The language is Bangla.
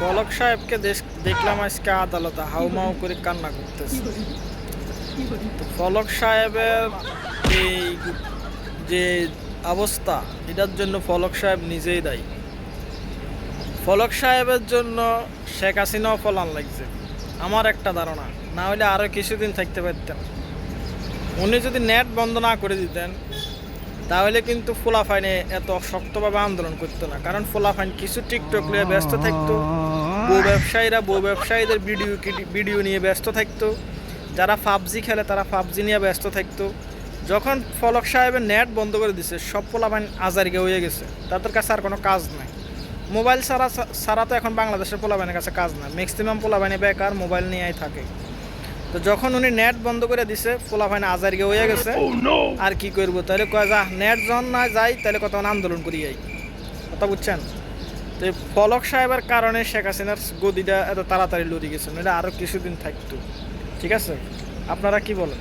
ফলক সাহেবকে দেখলাম আজকে আদালতে হাউমাউ করে কান্না করতেছে। তো ফলক সাহেবের এই যে অবস্থা, এটার জন্য ফলক সাহেব নিজেই দায়ী। ফলক সাহেবের জন্য শেখ হাসিনাও ফলান লাগছে। আমার একটা ধারণা, না হলে আরও কিছুদিন থাকতে পারতেন। উনি যদি নেট বন্ধ না করে দিতেন তাহলে কিন্তু ফোলাফাইনে এত শক্তভাবে আন্দোলন করতো না। কারণ ফোলাফাইন কিছু টিকটক নিয়ে ব্যস্ত থাকতো, বউ ব্যবসায়ীরা, বউ ব্যবসায়ীদের ভিডিও ভিডিও নিয়ে ব্যস্ত থাকতো, যারা পাবজি খেলে তারা পাবজি নিয়ে ব্যস্ত থাকতো। যখন ফলক সাহেবের নেট বন্ধ করে দিছে, সব ফোলাফাইন আজারিকে হয়ে গেছে। তাদের কাছে আর কোনো কাজ নাই। মোবাইল ছাড়া ছাড়া তো এখন বাংলাদেশের পোলাবাইনের কাছে কাজ না ম্যাক্সিমাম পোলাবাইনে বেকার মোবাইল নিয়েই থাকে। তো যখন উনি নেট বন্ধ করে দিছে পোলাবাইনে আজারিকে হয়ে গেছে। আর কি করব? তাহলে কয় যা নেট জন না যাই তাহলে কত আন্দোলন করি যাই কথা বুঝছেন? তো এই ফলক সাহেবের কারণে শেখ হাসিনার গদিটা এত তাড়াতাড়ি লড়ি গেছে এটা আরও কিছুদিন থাকতো। ঠিক আছে? আপনারা কি বলেন?